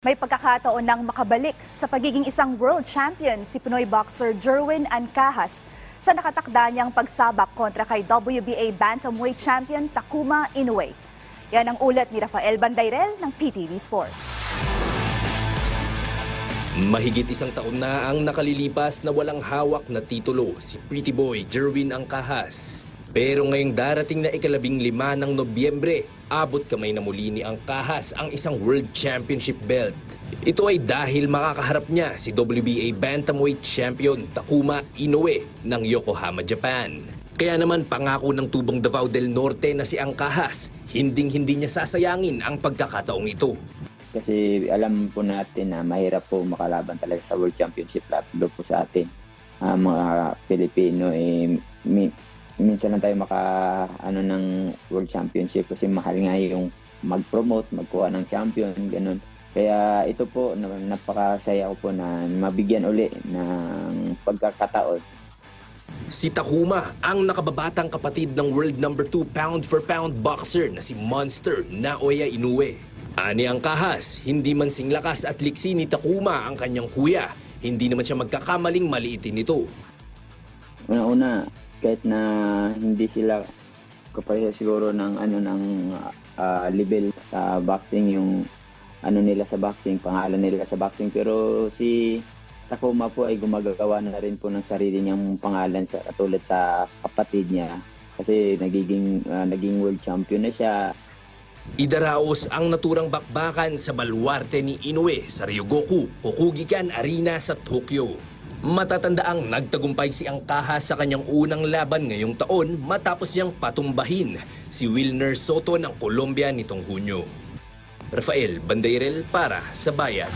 May pagkakataon ng makabalik sa pagiging isang world champion si Pinoy boxer Jerwin Ancahas sa nakatakda niyang pagsabak kontra kay WBA Bantamweight champion Takuma Inoue. Yan ang ulat ni Rafael Bandairel ng PTV Sports. Mahigit isang taon na ang nakalilipas na walang hawak na titulo si Pretty Boy Jerwin Angkahas. Pero ngayong darating na ikalabing lima ng Nobyembre, abot kamay na muli ni Angkahas ang isang World Championship belt. Ito ay dahil makakaharap niya si WBA Bantamweight Champion Takuma Inoue ng Yokohama, Japan. Kaya naman pangako ng tubong Davao del Norte na si Angkahas, hinding-hindi niya sasayangin ang pagkakataong ito. Kasi alam po natin na mahirap po makalaban talaga sa World Championship lalo po sa atin. Ah, mga Pilipino, eh, minsan lang tayo maka ano ng World Championship kasi mahal nga yung mag-promote, magkuha ng champion, ganun. Kaya ito po, na- napakasaya ko po na mabigyan uli ng pagkakataon Si Takuma ang nakababatang kapatid ng world number 2 pound for pound boxer na si Monster Naoya Inoue. Ani ang kahas, hindi man singlakas at liksi ni Takuma ang kanyang kuya, hindi naman siya magkakamaling maliitin ito. Una-una, kahit na hindi sila kapareho siguro ng ano ng ah, level sa boxing yung ano nila sa boxing, pangalan nila sa boxing. Pero si Takuma po ay gumagawa na rin po ng sarili niyang pangalan sa katulad sa kapatid niya. Kasi nagiging ah, naging world champion na siya. Idaraos ang naturang bakbakan sa baluarte ni Inoue sa Ryogoku, Kokugikan Arena sa Tokyo. Matatanda ang nagtagumpay si Angkaha sa kanyang unang laban ngayong taon matapos niyang patumbahin si Wilner Soto ng Colombia nitong Hunyo. Rafael Bandeirel para sa Bayan.